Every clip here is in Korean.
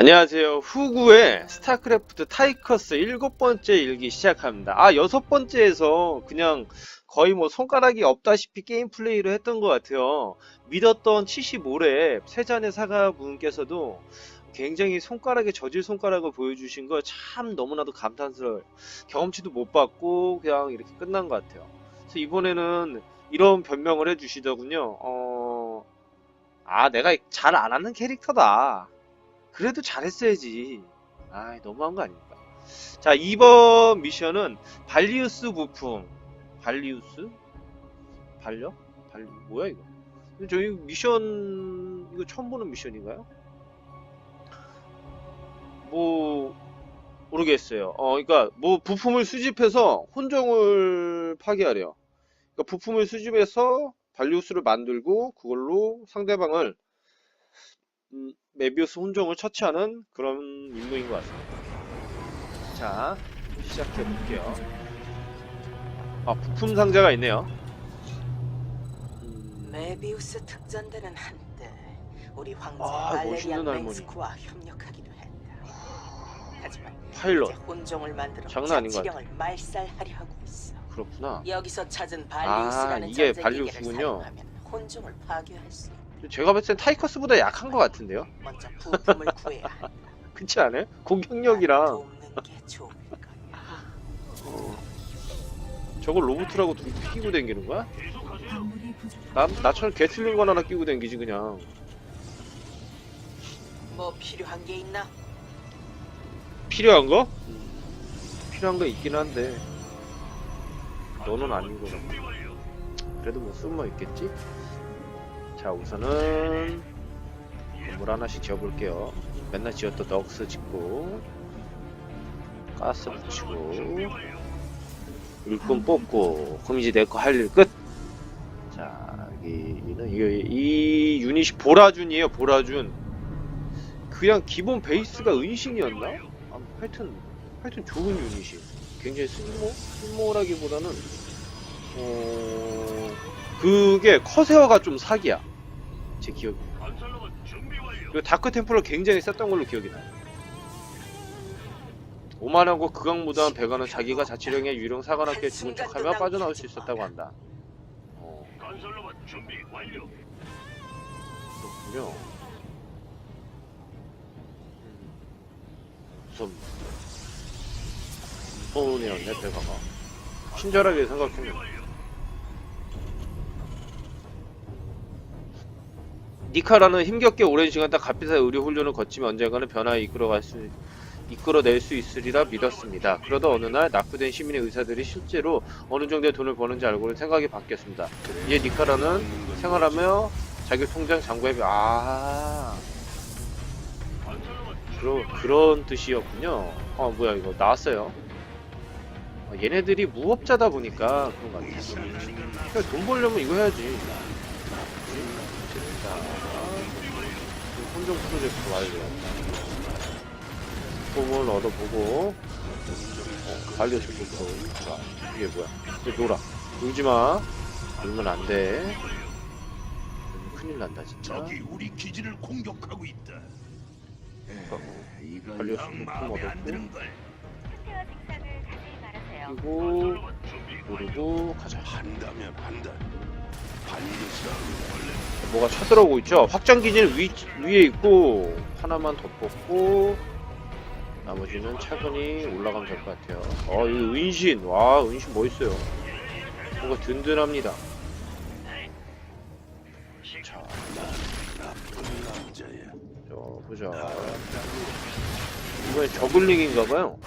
안녕하세요. 후구의 스타크래프트 타이커스 일곱 번째 일기 시작합니다. 아, 여섯 번째에서 그냥 거의 뭐 손가락이 없다시피 게임 플레이를 했던 것 같아요. 믿었던 75렙 세잔의 사가분께서도 굉장히 손가락에 저질 손가락을 보여주신 거참 너무나도 감탄스러워요. 경험치도 못 받고 그냥 이렇게 끝난 것 같아요. 그래서 이번에는 이런 변명을 해주시더군요. 어, 아, 내가 잘 안 하는 캐릭터다. 그래도 잘했어야지. 아, 너무한 거 아닙니까? 자, 이번 미션은 발리우스 부품. 발리우스? 발려? 발리 뭐야 이거? 저희 미션 이거 처음 보는 미션인가요? 뭐 모르겠어요. 어, 그러니까 뭐 부품을 수집해서 혼종을 파괴하래요. 그러니까 부품을 수집해서 발리우스를 만들고 그걸로 상대방을 음, 메비우스 혼종을 처치하는 그런 임무인 것 같습니다. 자, 시작해 볼게요. 아, 부품 상자가 있네요. 음, 메비우스 특전대는 한때 우리 황제 아, 발레리안 할머니. 맹스크와 협력하기도 했다. 하지만 파일럿. 이제 혼종을 만들어 장난 아닌 것 자치령을 말살하려 하고 있어. 그렇구나. 여기서 찾은 발리우스라는 아, 이게 전쟁 기계를 발리우스군요. 사용하면 혼종을 파괴할 수 있다. 제가 봤을 땐 타이커스보다 약한 것 같은데요? 먼저 부품을 구해야 한다. 그렇지 않아요? 공격력이랑 돕는 게 좋을 거야. 어, 저걸 로봇이라고 둘이 끼고 다니는 거야? 나, 나처럼 개틀린 거 하나 끼고 다니지 그냥 뭐 필요한 게 있나? 필요한 거? 필요한 거 있긴 한데 너는 아닌 거라 그래도 뭐 쓸모 있겠지? 자 우선은 건물 하나씩 지어볼게요. 맨날 지었던 넋스 짓고 가스 붙이고 일꾼 뽑고 그럼 이제 내 거 할 일 끝! 자 여기는 이, 이 유닛이 보라준이에요 보라준. 그냥 기본 베이스가 은신이었나? 아, 하여튼 하여튼 좋은 유닛이. 굉장히 쓸모 쓸모라기보다는 어 그게 커세어가 좀 사기야 제 기억에 그리고 다크 템플러 굉장히 셌던 걸로 기억이 나요. 오만하고 극악무도한 배가는 자기가 자치령의 유령 사관학교에 죽은 척하며 빠져나올 수 있었다고 한다. 어. 그렇군요. 무섭네 무서운 애였네 배가가 친절하게 생각했네 니카라는 힘겹게 오랜 시간 동안 값비싼 의료 훈련을 거치며 언젠가는 변화에 이끌어갈 수 이끌어낼 수 있으리라 믿었습니다. 그러다 어느 날 낙후된 시민의 의사들이 실제로 어느 정도의 돈을 버는지 알고는 생각이 바뀌었습니다. 이에 니카라는 생활하며 자기 통장 잔고에 아 그러, 그런 뜻이었군요. 아 뭐야 이거 나왔어요. 어, 얘네들이 무업자다 보니까 그런 것 같아. 그러니까 돈 벌려면 이거 해야지. 됐다. 혼종 프로젝트 완료. 폼을 얻어보고 어, 부분. 자, 이게 뭐야? 이게 놀아. 놀지 마. 놀면 안 돼. 음, 큰일 난다 진짜. 적이 우리 기지를 공격하고 있다. 어, 영 마음에 안 얻었고. 드는 걸. 상태와 증상을 자세히 말하세요. 그리고 누르고 가자. 한다면 한다. 뭐가 쳐들어오고 있죠? 확장 기지는 위, 위에 있고 하나만 더 뽑고 나머지는 차근히 올라가면 될 것 같아요. 어, 이 은신. 와, 은신 멋있어요. 뭔가 든든합니다. 자, 보자. 이번에 저글링인가봐요.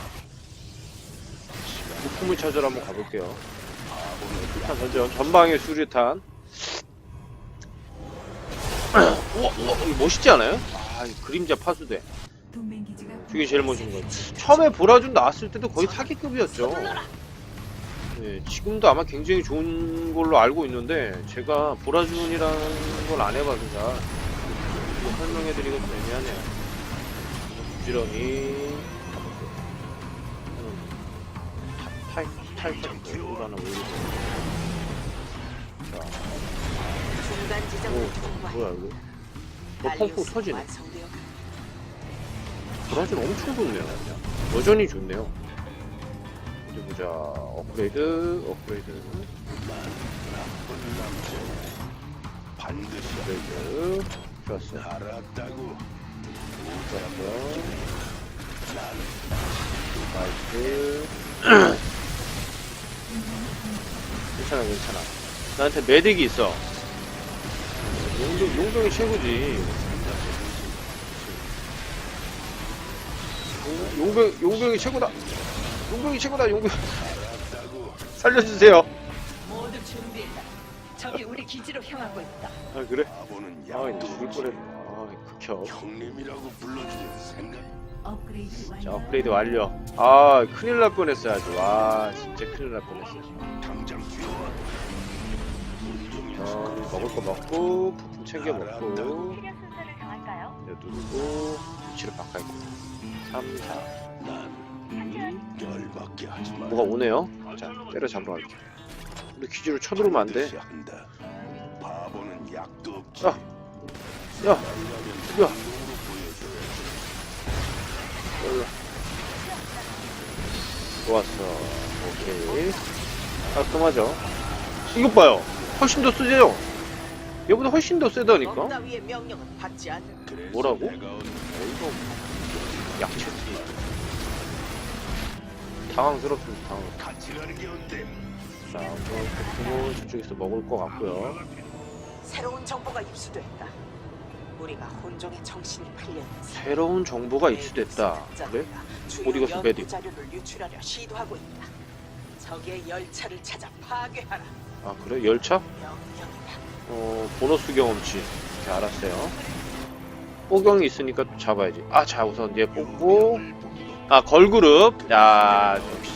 부품을 찾으러 한번 가볼게요. 수류탄 던져. 전방에 수류탄. 우와, 우와, 멋있지 않아요? 아, 이 그림자 파수대. 저게 제일 멋진 거. 처음에 보라준 나왔을 때도 거의 사기급이었죠. 네, 지금도 아마 굉장히 좋은 걸로 알고 있는데 제가 보라준이라는 걸 안 해봐서 이거 설명해드리기가 좀 애매하네요. 부지런히 타이 타이 타이 하나 올리고 자, 중간 지점을 오, 통과해. 뭐야 이거? 뭐 펑펑 터지네. 완성되어 브라질 엄청 좋네요. 여전히 좋네요. 어디 보자. 업그레이드, 업그레이드, 반드시 업그레이드. 좋았어. 알았다고. 좋았고요. 나이스. 괜찮아, 괜찮아. 나한테 매딕이 있어. 용병, 용병이 최고지. 용- 용병, 용병이 최고다. 용병이 최고다, 용병. 살려주세요. 모두 준비했다. 적이 우리 기지로 향하고 있다. 아, 그래? 바보는 아, 죽을. 뻔했네. 아, 극혐. 형님이라고 불러주는 생각. 업그레이드 완료. 자, 업그레이드 완료. 아, 큰일 날 뻔했어요, 아주. 와, 진짜 큰일 날 뻔했어요. 당장 뛰어와. 어, 먹을 거 먹고, 부 품 챙겨 먹고, 치료 순서를 정할까요? 이제 누르고, 위치를 바꿔야겠다. 3, 4. 난 열받게 하지 마. 뭐가 오네요? 자, 때려잡으러 갈게. 우리 기지로 쳐들어오면 안 돼. 반드시 한다. 바보는 약도 없지. 야, 야, 야. 야. 올라. 좋았어. 오케이. 깔끔하죠? 이것 봐요. 훨씬 더 쓰죠? 얘보다 훨씬 더 세다니까? 명령은 받지. 뭐라고? 약체지. 당황스럽습니다. 당황. 같이 가는 게 어때? 자, 부품은 저쪽에서 먹을 것 같고요. 새로운 정보가 입수됐다. 우리가 혼종의 정신이 팔렸는지. 새로운 정보가 입수됐다. 그래? 어디 가서 메딕? 자료를 유출하려 시도하고 있다. 적의 열차를 찾아 파괴하라. 아 그래? 열차? 명령이다. 어 보너스 경험치. 자 알았어요. 뽀경이 있으니까 또 잡아야지. 아 자 우선 얘 뽑고 아 걸그룹. 야 역시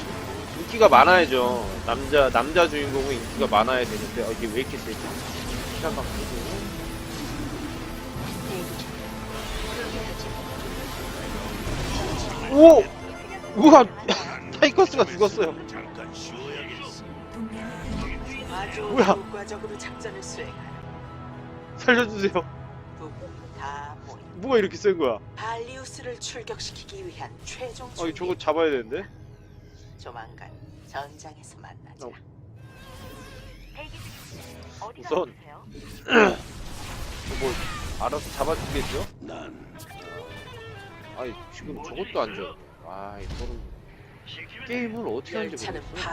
인기가 많아야죠. 남자 남자 주인공은 인기가 많아야 되는데 어, 이게 왜 이렇게 세지? 시간 바꾸고. 오! 우와! 타이커스가 죽었어요. 아주 뭐야? 효과적으로 작전을 수행하라. 살려주세요. 부품이 다 모인 뭐가 이렇게 센 거야? 발리우스를 출격시키기 위한 최종 아, 준비. 저거 잡아야 되는데? 조만간 전장에서 만나자. 어. 대기 중입니다. 어디가 우선-? 뭐 알아서 잡아주겠죠? 난 아니 지금 저것도 안 줘. 아 이거는 게임을 어떻게 하는지 열차는 모르겠어.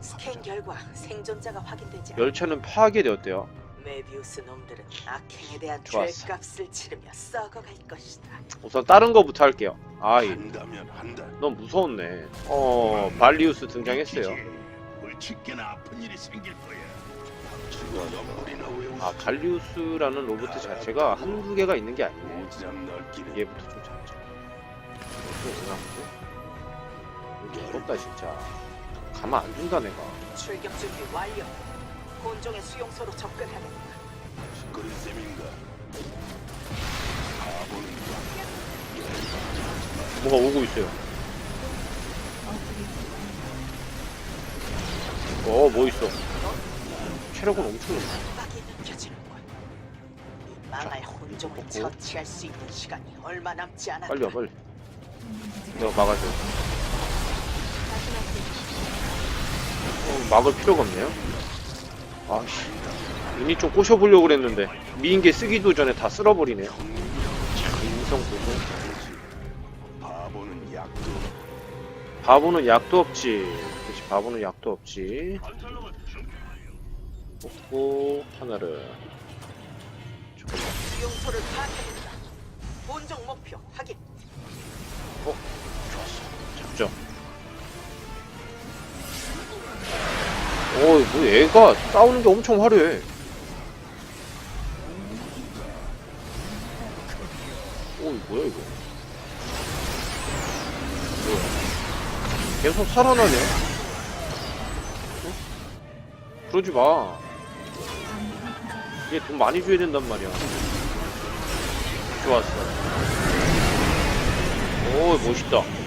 스캔 결과 생존자가 확인되지 않아 열차는 파괴되었대요. 메비우스 놈들은 악행에 대한 좋았어. 죄값을 치르며 썩어갈 것이다. 우선 다른 거부터 할게요. 아이 한다면 한다. 너무 무서웠네. 어 발리우스 등장했어요. 물치게나 아픈 일이 생길 거야. 아 발리우스라는 로봇 자체가 한두 개가 있는 게 아니네. 오지랖 넓기는 얘부터 좀 잡자. 무섭다 진짜. 가만 안 둔다 내가. 출격 준비 완료. 본종의 수용소로 접근하겠다. 그리 셈인가? 뭐가 오고 있어요. 어, 뭐 있어? 체력은 엄청 높아. 빡이 느껴지는군. 이 망할 혼종을 먹고. 처치할 수 있는 시간이 얼마 남지 않았다. 빨리 와, 빨리. 내가 막아줘. 막을 필요가 없네요. 아씨. 유닛 좀 꼬셔보려고 그랬는데, 미인계 쓰기도 전에 다 쓸어버리네. 참, 인성 보소. 바보는 약도 바보는 약도 없지. 그렇지, 바보는 약도 없지. 뽑고, 하나를. 잠깐만. 수용소를 파괴했다. 본종 목표 확인. 어, 좋았어. 잡죠. 어, 뭐 얘가 싸우는 게 엄청 화려해. 오, 이거 뭐야, 이거. 뭐야. 계속 살아나네. 어? 그러지 마. 얘 돈 많이 줘야 된단 말이야. 좋았어. 오, 멋있다.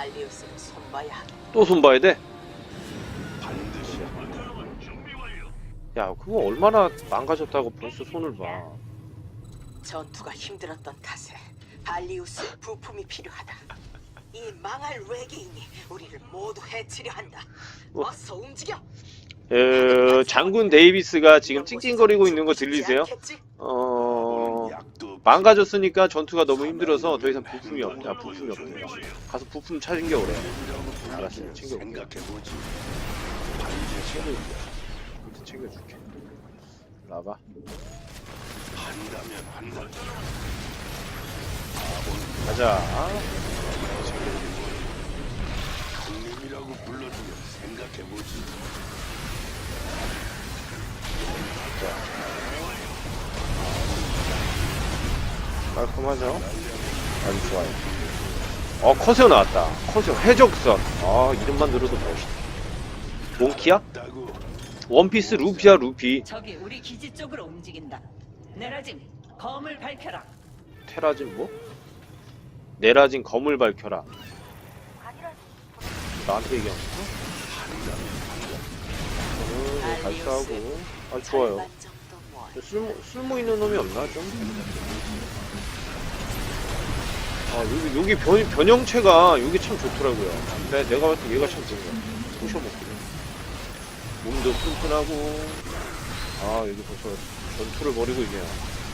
알리우스를 손봐야. 또 손봐야 돼? 반드시. 야, 그거 얼마나 망가졌다고 벌써 손을 봐. 전투가 힘들었던 탓에 발리우스의 부품이 필요하다. 이 망할 외계인이 우리를 모두 해치려 한다. 뭐. 어서 움직여. 어, 장군 데이비스가 지금 찡찡거리고 있는 거 들리세요? 어. 망가졌으니까 전투가 너무 힘들어서 더 이상 부품이 없다. 부품이 없대요. 가서 부품 챙겨오래. 알았어요. 챙겨올게. 생각해보지. 챙겨줄게. 챙겨줄게. 나봐. 한다면 한다. 가자. 형님이라고 불러주면 생각해보지. 깔끔하죠? 아주 좋아요. 어, 커세어 나왔다. 커세어 해적선. 아, 이름만 들어도 멋있다. 몽키야? 원피스 루피야, 루피. 적이 우리 기지 쪽으로 움직인다. 내라짐, 검을 밝혀라. 테라진 뭐? 내라진 검을 밝혀라. 나한테 얘기한 거? 저는 발사하고. 아, 좋아요. 쓸모, 쓸모 있는 놈이 없나, 좀? 아, 여기, 여기 변, 변형체가, 여기 참 좋더라고요. 근데 내가 봤을 때 얘가 참 좋은 거야. 부셔 먹기는. 몸도 튼튼하고, 아, 여기 벌써 전투를 벌이고 있네요.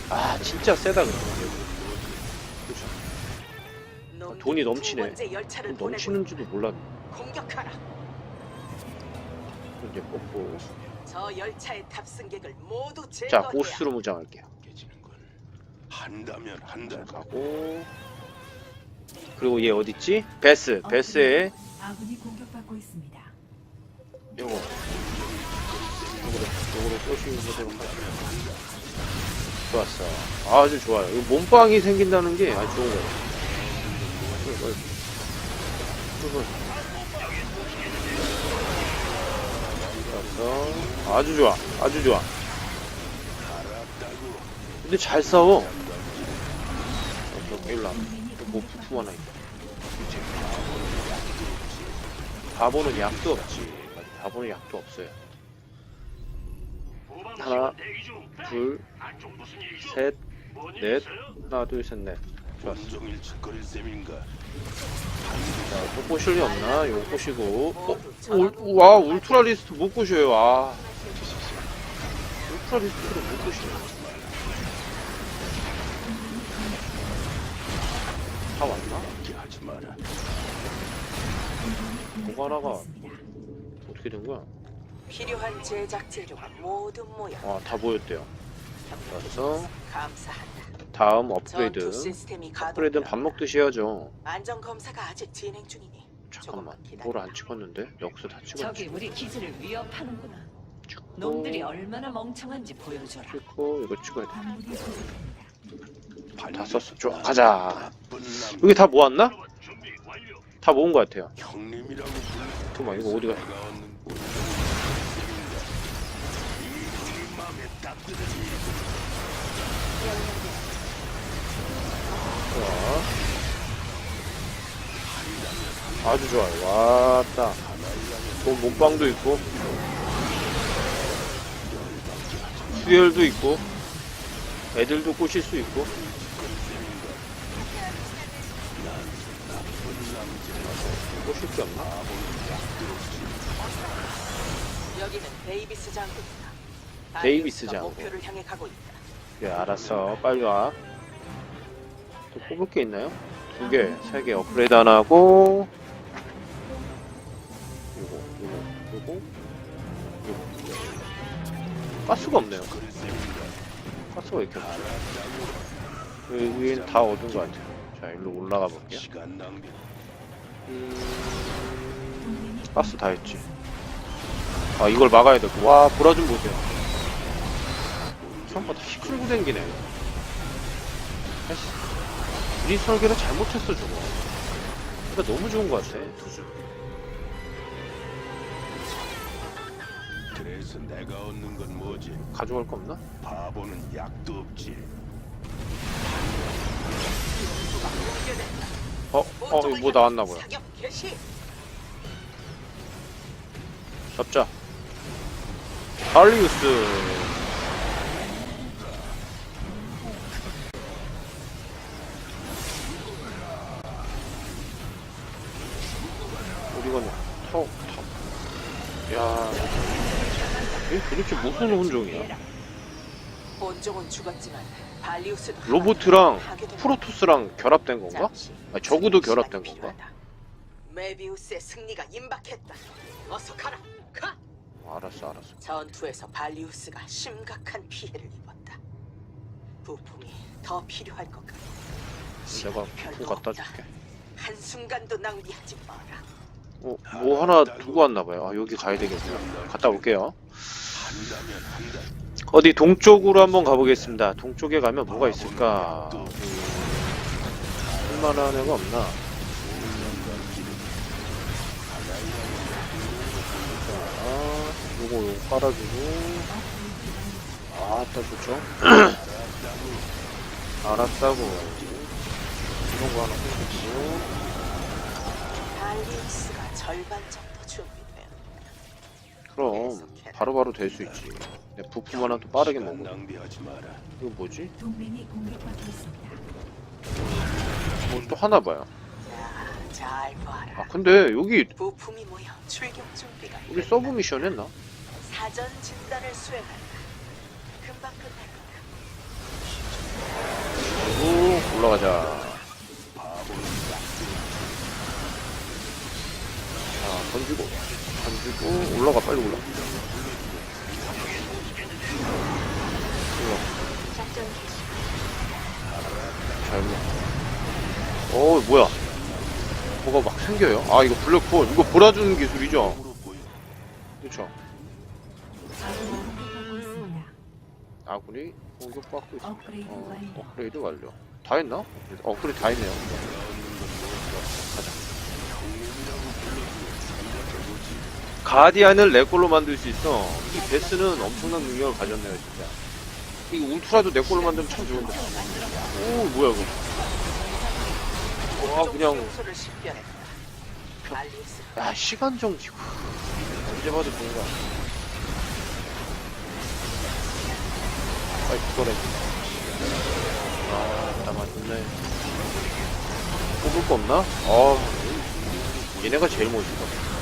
아, 진짜 세다, 그래. 그쵸. 놈들이 돈이 두 넘치네. 열차를 보내고 넘치는지도 몰랐네. 공격하라. 이제 뽑고. 저 열차의 탑승객을 모두 자, 제거해야. 보스로 무장할게요. 깨지는군. 한다면 한다. 가고. 그리고 얘 어딨지? 베스. 베스에 아군이 공격받고 있습니다. 요거 요거로 요거로 꼬시는 거대로 좋았어 아주 좋아요 이 몸빵이 생긴다는 게 아주 좋은 거예요 이거, 이거. 좋았어 아주 좋아 아주 좋아 근데 잘 싸워 어, 일로 와. 뭐 부품 하나 있다. 그치? 바보는 약도 없지. 바보는 약도 없어요. 하나 둘 셋 넷. 하나 둘 셋 넷. 좋았어. 온종일 짓거릴 셈인가? 자, 또 꼬실 리 없나? 요거 꼬시고. 어? 울, 와 울트라 리스트 못 꼬셔요. 아. 울트라 리스트를 못 꼬시네 보관화가 어떻게 된 거야? 필요한 제작 재료가 모두 모여. 아다 보였대요 좋았어 감사한다. 다음 업그레이드 시스템이 업그레이드는 밥 가동되었다. 먹듯이 해야죠 안전 검사가 아직 진행 중이니. 잠깐만 조금만 기다려. 뭘 안 찍었는데? 여기서 다 찍었지 우리 기지를 위협하는구나. 찍고 놈들이 얼마나 멍청한지 보여줘라. 찍고 이거 찍어야 광물이 부족합니다. 돼다 썼어 좋아 가자. 여기 다 모았나? 다 모은 것 같아요. 형님이라고. 잠깐만 이거 어디가? 좋아. 아주 좋아요. 왔다. 돈 몸빵도 있고 수혈도 있고 애들도 꼬실 수 있고 꼬실 게 없나? 여기는 데이비스 장군이다. 데이비스 장군. 목표를 향해 가고 있다. 예 알았어 빨리 와 또 뽑을 게 있나요? 두 개, 세 개 업그레이드 하나 하고 요거, 요거, 요거, 요거 가스가 없네요? 가스가 왜 이렇게 없어 여기 위에는 다 얻은 것 같아요 자 일로 올라가 볼게요 시간 낭비. 음... 가스 다 했지. 아 이걸 막아야 되고 와 보라 좀 보세요. 생각보다 시끌고 댕기네. 아이씨, 우리 설계를 잘못했어 저거. 근데 너무 좋은 것 같아. 그래서 내가 얻는 건 뭐지? 가져갈 거 없나? 바보는 약도 없지. 어, 이거 뭐 나왔나 보야. 잡자. 달리우스. 어디 가냐? 턱, 턱. 야. 얘 도대체 무슨 혼종이야? 본종은 죽었지만 로보트랑 프로토스랑 결합된 건가? 아, 저구도 결합된 건가? 메비우스의 승리가 임박했다. 어서 가라. 가. 알았어, 알았어. 전투에서 발리우스가 심각한 피해를 입었다. 부품이 더 필요할 것 같아. 내가 부품 갖다. 줄게. 한 순간도 낭비하지 마라. 어, 뭐 하나 두고 왔나 봐요. 아, 여기 가야 되겠네요. 갔다 올게요. 한다면 한다. 어디 동쪽으로 한번 가보겠습니다. 동쪽에 가면 뭐가 있을까? 음, 쓸만한 애가 없나? 아, 요거 요거 깔아주고. 아, 따 좋죠? 알았다고. 이런 거 하나 꽂고. 발리우스가 절반 정도 준비돼. 그럼 바로바로 될 수 있지. 내 부품 하나 또 빠르게 먹어. 낭비하지 마라. 이거 뭐지? 동맹이 공격받고 있습니다. 뭐 또 하나 봐요. 자, 잘 봐라. 아 근데 여기 부품이 모여 출격 준비가 우리. 서브 미션 했나? 사전 진단을 수행한다. 금방 끝날 거다. 오 올라가자. 던지고 던지고 올라가 빨리 올라. 잘. 어 뭐야? 뭐가 막 생겨요? 아 이거 블랙홀 이거 몰아주는 기술이죠? 그렇죠? 아군이 공격받고 있습니다. 있습니다. 업그레이드 어, 완료. 업그레이드 완료. 다 했나? 업그레이드 다 했네요. 가 디안을 내 걸로 만들 수 있어. 이 베스는 엄청난 능력을 가졌네요, 진짜. 이 울트라도 내 걸로 만들면 참 좋은데. 오, 뭐야, 이거. 와, 그냥, 식별했다. 발리우스 야, 시간 정지. 언제 봐도 좋은 거야. 아이, 그거래. 아, 나 맞네. 뽑을 거 없나? 아, 얘네가 제일 멋있다.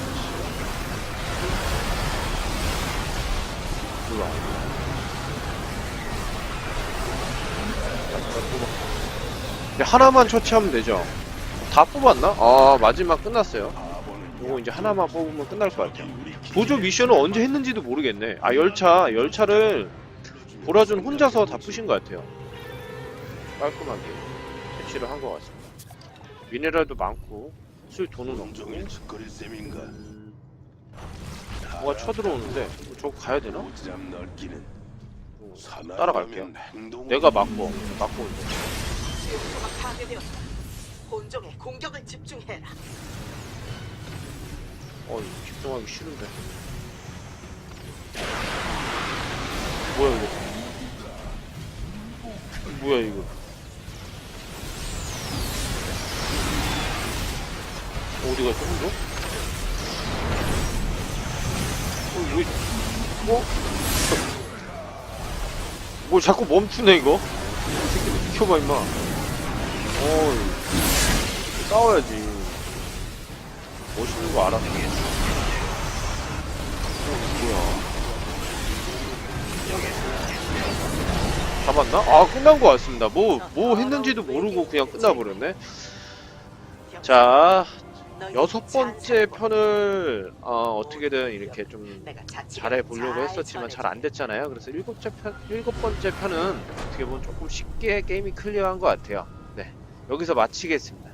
이제 하나만 처치하면 되죠. 다 뽑았나? 아, 마지막 끝났어요. 요거 이제 하나만 뽑으면 끝날 것 같아요. 보조 미션을 언제 했는지도 모르겠네. 아, 열차, 열차를 보라준 혼자서 다 푸신 것 같아요. 깔끔하게 배치를 한 것 같습니다. 미네랄도 많고, 쓸 돈은 없고, 뭐가 쳐들어오는데, 저거 가야 되나? 오지랖 넓기는 어, 사나이라면 따라갈게요. 행동을 내가 막고, 막고 파괴되었다. 공격을 집중해라. 어, 이거 집중하기 싫은데. 뭐야, 이거. 뭐야, 이거. 어디 갔어, 혼자? 어, 왜, 뭐? 뭘 자꾸 멈추네, 이거? 이 새끼 비켜봐, 임마. 어이, 싸워야지. 멋있는 거 알았어. 어, 뭐야. 잡았나? 아, 끝난 것 같습니다. 뭐, 뭐 했는지도 모르고 그냥 끝나버렸네. 자, 여섯 번째 편을, 어, 어떻게든 이렇게 좀 잘해 보려고 했었지만 잘 안 됐잖아요. 그래서 일곱 번째 편, 일곱 번째 편은 어떻게 보면 조금 쉽게 게임이 클리어한 것 같아요. 네. 여기서 마치겠습니다.